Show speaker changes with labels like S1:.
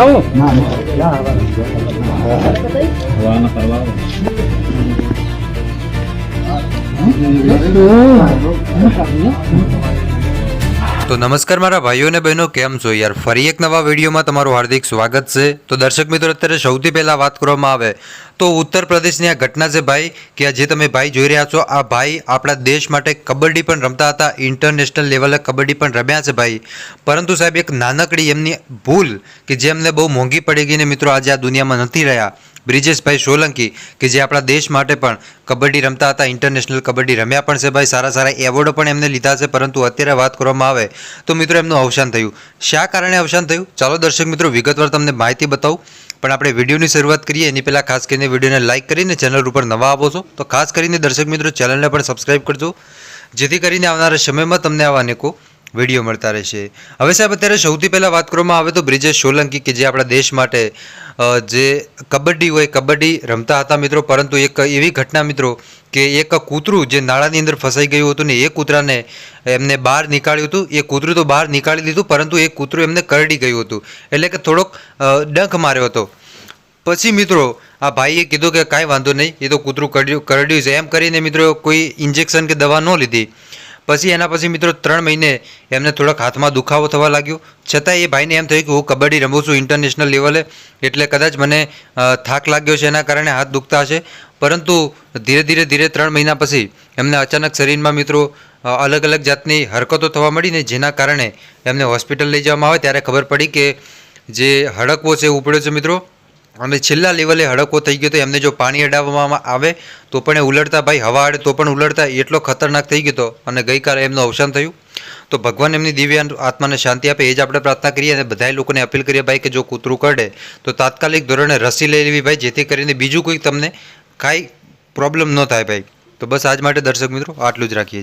S1: આવો.
S2: તો નમસ્કાર મારા ભાઈઓ અને બહેનો, કેમ છો? યાર, ફરી એક નવા વિડીયોમાં તમારું હાર્દિક સ્વાગત છે. તો દર્શક મિત્રો, અત્યારે સૌથી પહેલાં વાત કરવામાં આવે તો ઉત્તર પ્રદેશની આ ઘટના છે ભાઈ, કે જે તમે ભાઈ જોઈ રહ્યા છો, આ ભાઈ આપણા દેશ માટે કબડ્ડી પણ રમતા હતા ઇન્ટરનેશનલ લેવલે કબડ્ડી પણ રમ્યા છે ભાઈ. પરંતુ સાહેબ, એક નાનકડી એમની ભૂલ, કે જે એમને બહુ મોંઘી પડી ગઈ ને મિત્રો, આજે આ દુનિયામાં નથી રહ્યા. બ્રિજેશભાઈ સોલંકી, કે જે આપણા દેશ માટે પણ કબડ્ડી રમતા હતા ઇન્ટરનેશનલ કબડ્ડી રમ્યા પણ છે ભાઈ, સારા સારા એવોર્ડો પણ એમને લીધા છે, પરંતુ અત્યારે વાત કરવામાં આવે તો મિત્રો એમનું અવસાન થયું. શા કારણે અવસાન થયું? ચાલો દર્શક મિત્રો, વિગતવાર તમને માહિતી બતાવું. પણ આપણે વિડીયોની શરૂઆત કરીએ, એની પહેલાં ખાસ કરીને વિડીયોને લાઇક કરીને ચેનલ ઉપર નવા આવો છો, તો ખાસ કરીને દર્શક મિત્રો, ચેનલને પણ સબસ્ક્રાઈબ કરજો. જેથી કરીને આવનારા સમયમાં તમને આવા અનેકો વીડિયો મળતા રહેશે. હવે સાહેબ, અત્યારે સૌથી પહેલાં વાત કરવામાં આવે તો બ્રિજેશ સોલંકી કે જે આપણા દેશ માટે જે કબડ્ડી હોય, કબડ્ડી રમતા હતા મિત્રો, પરંતુ એક એવી ઘટના મિત્રો કે એક કૂતરું જે નાળાની અંદર ફસાઈ ગયું હતું ને, એ કૂતરાને એમને બહાર નીકાળ્યું હતું. એ કૂતરું તો બહાર નીકાળી દીધું પરંતુ એ કૂતરું એમને કરડી ગયું હતું. એટલે કે થોડોક ડંખ માર્યો હતો. પછી મિત્રો, આ ભાઈએ કીધું કે કાંઈ વાંધો નહીં, એ તો કૂતરું કરડ્યું કરડ્યું છે. એમ કરીને મિત્રો કોઈ ઇન્જેક્શન કે દવા ન લીધી. પછી એના પછી મિત્રો ત્રણ મહિને એમને થોડાક હાથમાં દુખાવો થવા લાગ્યો. છતાં એ ભાઈને એમ થયું કે હું કબડ્ડી રમું છું ઇન્ટરનેશનલ લેવલે એટલે કદાચ મને થાક લાગ્યો છે એના કારણે હાથ દુખતા હશે. પરંતુ ધીરે ધીરે ધીરે ત્રણ મહિના પછી એમને અચાનક શરીરમાં મિત્રો અલગ અલગ જાતની હરકતો થવા મળીને જેના કારણે એમને હોસ્પિટલ લઈ જવામાં આવે ત્યારે ખબર પડી કે જે હડકવો છે ઉપડ્યો છે મિત્રો. અને છેલ્લા લેવલે હડકો થઈ ગયો તો એમને જો પાણી અડાવવામાં આવે, તો પણ એ ઉલટતા ભાઈ હવા અડે, તો પણ ઉલટતા એટલો ખતરનાક થઈ ગયો હતો અને ગઈકાલે એમનું અવસાન થયું. તો ભગવાન એમની દિવ્ય આત્માને શાંતિ આપે, એ જ આપણે પ્રાર્થના કરીએ અને બધાય લોકોને અપીલ કરીએ ભાઈ કે જો કૂતરું કરડે, તો તાત્કાલિક ધોરણે રસી લઈ લેવી ભાઈ, જેથી કરીને બીજું કોઈ તમને કાંઈ પ્રોબ્લેમ ન થાય ભાઈ. તો બસ આજ માટે દર્શક મિત્રો, આટલું જ રાખીએ છીએ.